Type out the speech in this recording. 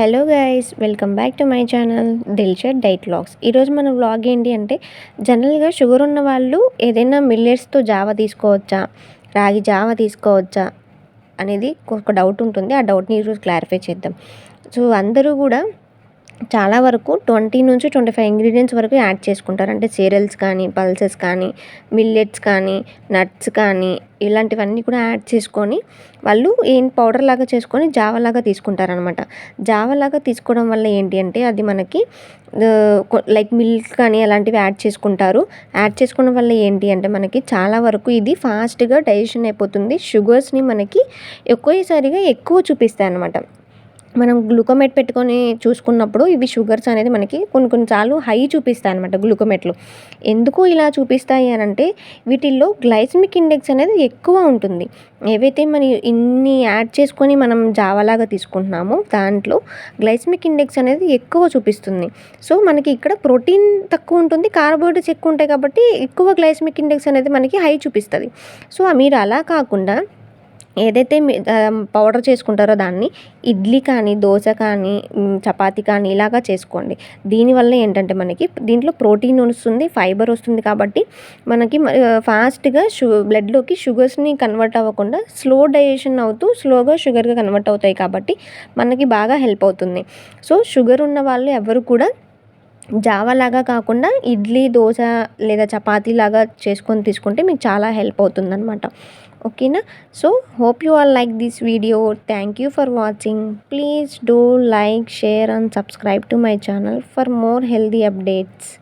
Hello guys welcome back to my channel Dilshad diet vlogs. ఈరోజు మన vlog ఏంటి అంటే జనరల్గా షుగర్ ఉన్న వాళ్ళు ఏదైనా మిల్లెట్స్తో జావా తీసుకోవచ్చా? రాగి జావా తీసుకోవచ్చా? అనేది ఒక డౌట్ ఉంటుంది. ఆ డౌట్ని ఈరోజు క్లారిఫై చేద్దాం. సో అందరూ కూడా చాలా వరకు ట్వంటీ నుంచి ట్వంటీ ఫైవ్ ఇంగ్రీడియంట్స్ వరకు యాడ్ చేసుకుంటారు. అంటే సీరియల్స్ కానీ పల్సెస్ కానీ మిల్లెట్స్ కానీ నట్స్ కానీ ఇలాంటివన్నీ కూడా యాడ్ చేసుకొని వాళ్ళు ఏం పౌడర్ లాగా చేసుకొని జావలాగా తీసుకుంటారనమాట జావలాగా తీసుకోవడం వల్ల ఏంటి అంటే అది మనకి లైక్ మిల్క్ కానీ అలాంటివి యాడ్ చేసుకుంటారు. యాడ్ చేసుకోవడం వల్ల ఏంటి అంటే మనకి చాలా వరకు ఇది ఫాస్ట్గా డైజెషన్ అయిపోతుంది. షుగర్స్ని మనకి ఎక్కువసారిగా ఎక్కువ చూపిస్తాయి అనమాట మనం గ్లూకోమేట్ పెట్టుకొని చూసుకున్నప్పుడు ఇవి షుగర్స్ అనేది మనకి కొన్ని కొన్నిసార్లు హై చూపిస్తాయి అనమాట గ్లూకోమేట్లు. ఎందుకు ఇలా చూపిస్తాయి అని అంటే వీటిల్లో గ్లైసమిక్ ఇండెక్స్ అనేది ఎక్కువ ఉంటుంది. ఏవైతే మనం ఇన్ని యాడ్ చేసుకొని మనం జావలాగా తీసుకుంటున్నామో దాంట్లో గ్లైసమిక్ ఇండెక్స్ అనేది ఎక్కువ చూపిస్తుంది. సో మనకి ఇక్కడ ప్రోటీన్ తక్కువ ఉంటుంది కార్బోహైడ్రేట్స్ ఎక్కువ ఉంటాయి కాబట్టి ఎక్కువ గ్లైసమిక్ ఇండెక్స్ అనేది మనకి హై చూపిస్తుంది. సో మీరు అలా కాకుండా ఏదైతే పౌడర్ చేసుకుంటారో దాన్ని ఇడ్లీ కానీ దోశ కానీ చపాతీ కానీ ఇలాగా చేసుకోండి. దీనివల్ల ఏంటంటే మనకి దీంట్లో ప్రోటీన్ వస్తుంది ఫైబర్ వస్తుంది కాబట్టి మనకి ఫాస్ట్గా షు బ్లడ్లోకి షుగర్స్ని కన్వర్ట్ అవ్వకుండా స్లో డైజెషన్ అవుతూ స్లోగా షుగర్గా కన్వర్ట్ అవుతాయి కాబట్టి మనకి బాగా హెల్ప్ అవుతుంది. సో షుగర్ ఉన్న వాళ్ళు ఎవరు కూడా జావా లాగా కాకుండా ఇడ్లీ దోశ లేదా చపాతీ లాగా చేసుకొని తీసుకుంటే మీకు చాలా హెల్ప్ అవుతుంది అనమాట ఓకేనా? So hope you all like this video. Thank you for watching. Please do like share and subscribe to my channel for more healthy updates.